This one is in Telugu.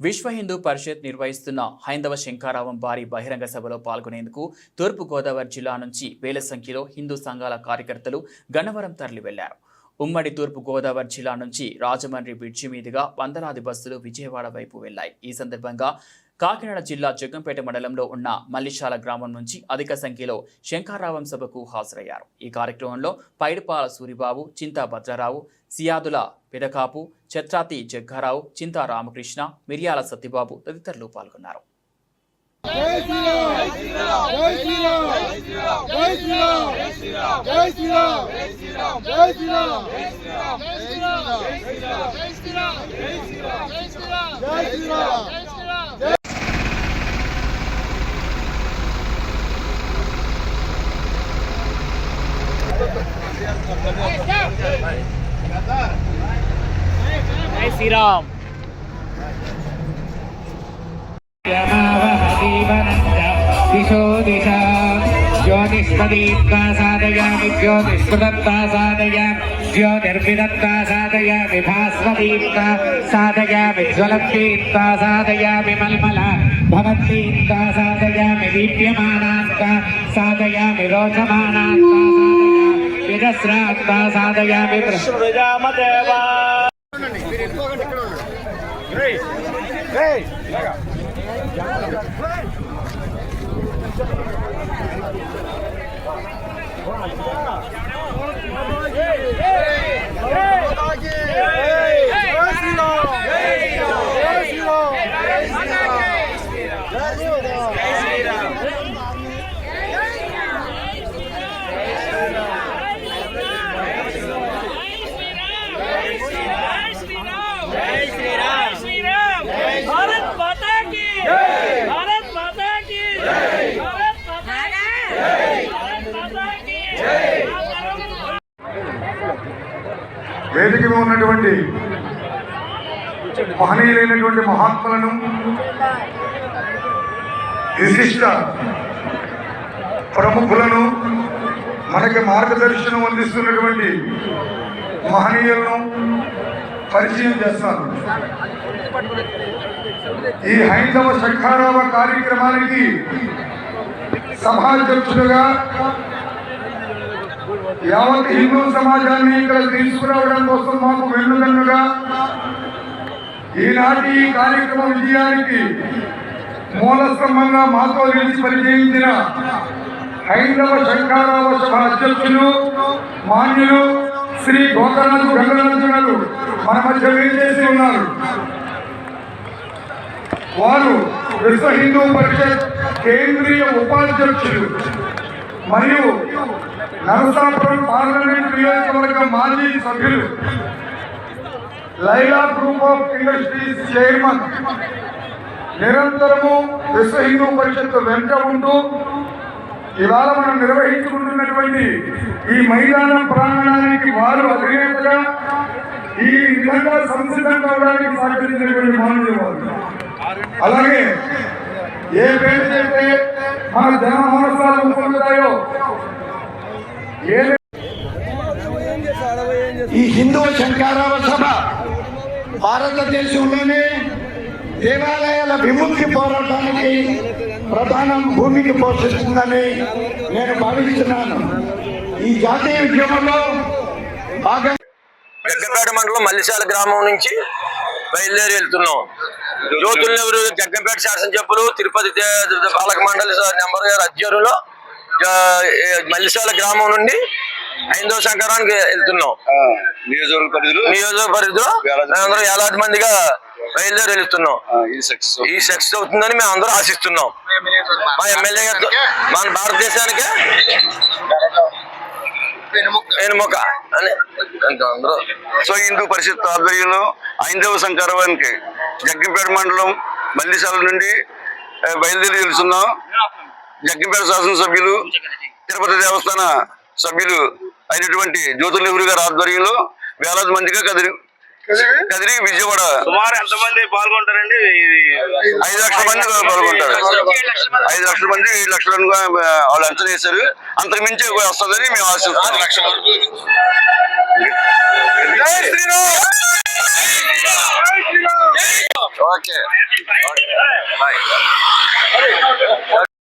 విశ్వ హిందూ పరిషత్ నిర్వహిస్తున్న హైందవ శంకారావం భారీ బహిరంగ సభలో పాల్గొనేందుకు తూర్పుగోదావరి జిల్లా నుంచి వేల సంఖ్యలో హిందూ సంఘాల కార్యకర్తలు గన్నవరం తరలి వెళ్ళారు ఉమ్మడి తూర్పు గోదావరి జిల్లా నుంచి రాజమండ్రి బ్రిడ్జి మీదుగా వందలాది బస్సులు విజయవాడ వైపు వెళ్ళాయి ఈ సందర్భంగా కాకినాడ జిల్లా జగ్గంపేట మండలంలో ఉన్న మల్లిశాల గ్రామం నుంచి అధిక సంఖ్యలో శంకారావం సభకు హాజరయ్యారు. ఈ కార్యక్రమంలో పైడిపాల సూరిబాబు చింతా భద్రరావు సియాదుల పిడకాపు ఛత్రాతి జగ్గారావు చింతా రామకృష్ణ మిర్యాల సత్యబాబు తదితరులు పాల్గొన్నారు. జై శ్రీరామ్! జై శ్రీరామ్! జై శ్రీరామ్! జై శ్రీరామ్! జై శ్రీరామ్ జై శ్రీరామ్ జై శ్రీరామ్ दिशो दिशा ज्योतिष्पदीप्ता साधयामि ज्योतिष्पदत्ता साधयामि ज्योतिर्विदत्ता साधयामि भास्वदीप्ता साधयामि ज्वलद्दीप्ता साधयामि मल्मला వేదిక ఉన్నటువంటి మహనీయులైనటువంటి మహాత్ములను విశిష్ట ప్రముఖులను మనకి మార్గదర్శనం అందిస్తున్నటువంటి మహనీయులను పరిచయం చేస్తాను. ఈ హైందవ శంఖారామ కార్యక్రమానికి సభాధ్యక్షుడుగా యావత్ హిందూ సమాజాన్ని ఇక్కడ తీసుకురావడం కోసం మాకు వెన్నుదన్నుగా ఈనాటి ఈ కార్యక్రమ విజయానికి మూల స్తంభంగా మాతో నిలిచి పరిచయించిన హైందవ శంకారావ సభ అధ్యక్షులు మాన్యులు శ్రీ గోకరాజు గంగరాజు మన మధ్య వేచేసి ఉన్నారు. వారు విశ్వ హిందూ పరిషత్ కేంద్రీయ ఉపాధ్యక్షులు. మరియు నరసాపురం పార్లమెంట్ నియోజకవర్గ మాజీ సభ్యులు Laila group of industries chairman నిరంతరము విశ్వ హిందూ పరిషత్ వెంట ఉంటూ ఇవాళ మనం నిర్వహించుకుంటున్నటువంటి ఈ మైదానం ప్రాంగణానికి వారు అధినేతగా ఈ విధంగా సంసిద్ధం కావడానికి సహకరించినటువంటి మానవులు వారు. అలాగే ఏ పేరు చెప్తే మన జన పొందుతాయో ఈ హిందూ శంకారావ సభ భారతదేశంలోనే దేవాలయాల విముక్తి పోరాటానికి ప్రధాన భూమికి పోషిస్తుందని నేను భావిస్తున్నాను. ఈ జాతీయ ఉద్యమంలో భాగంగా జగ్గంపేట మండలం మల్లిశాల గ్రామం నుంచి బయలుదేరి వెళ్తున్నాం. జ్యోతుల నెవరు జగ్గంపేట శాసనసభ్యులు తిరుపతి పాలక మండలి నెంబర్ గారు అధ్యక్షులు మల్లిశాల గ్రామం నుండి ఐదవ శంకరానికి వెళ్తున్నాం. నియోజకవర్గ పరిధిలో నియోజక పరిధిలో మేమందరం ఏలాది మందిగా బయలుదేరి వెళ్తున్నాం. ఈ సెక్స్ అవుతుందని మేము అందరం ఆశిస్తున్నాం. మా ఎమ్మెల్యే గారితో మన భారతదేశానికి వెనుముక అని అందరూ. సో హిందూ పరిషత్ ఆధ్వర్యంలో ఐదవ సంకరవానికి జగ్గంపేట మండలం మల్లిశాల నుండి బయలుదేరి వెళ్తున్నాం. జగ్గంపేట శాసనసభ్యులు తిరుపతి దేవస్థాన సభ్యులు అయినటువంటి జ్యోతుల నెహ్రూ గారి ఆధ్వర్యంలో వేలాది మందిగా కదిరి కదిరి విజయవాడ. సుమారు ఎంతమంది పాల్గొంటారండి? ఐదు లక్షల మంది పాల్గొంటారు. ఐదు లక్షల మంది. ఏడు లక్షలను వాళ్ళు అంచనా వేశారు. అంతకు మించి వస్తుందని మేము ఆశిస్తున్నాం.